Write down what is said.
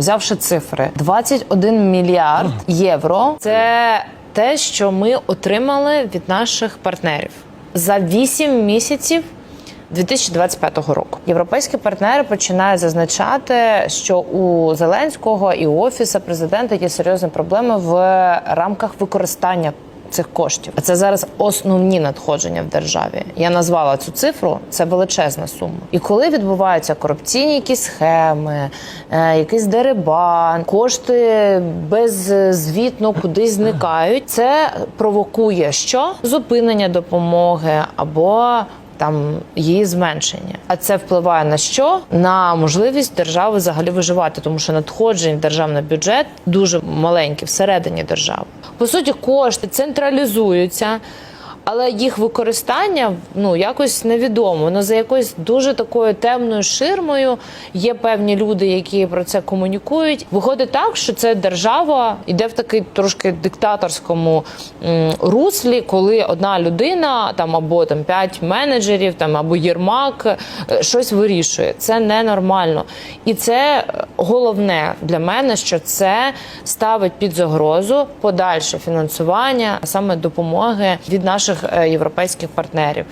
взявши цифри, 21 мільярд євро. Це те, що ми отримали від наших партнерів за 8 місяців. 2025 року європейські партнери починають зазначати, що у Зеленського і у офіса президента є серйозні проблеми в рамках використання цих коштів. А це зараз основні надходження в державі. Я назвала цю цифру. Це величезна сума. І коли відбуваються корупційні якісь схеми, е, якийсь дерибан, кошти беззвітно кудись зникають. Це провокує що зупинення допомоги або там її зменшення. А це впливає на що? На можливість держави взагалі виживати, тому що надходжень в державний бюджет дуже маленькі всередині держави. По суті, кошти централізуються. Але їх використання ну якось невідомо. Воно за якоюсь дуже такою темною ширмою. Є певні люди, які про це комунікують. Виходить так, що це держава йде в такий трошки диктаторському руслі, коли одна людина там або там п'ять менеджерів, там або Єрмак е, щось вирішує. Це ненормально. І це е, головне для мене, що це ставить під загрозу подальше фінансування, а саме допомоги від наших е, європейських партнерів.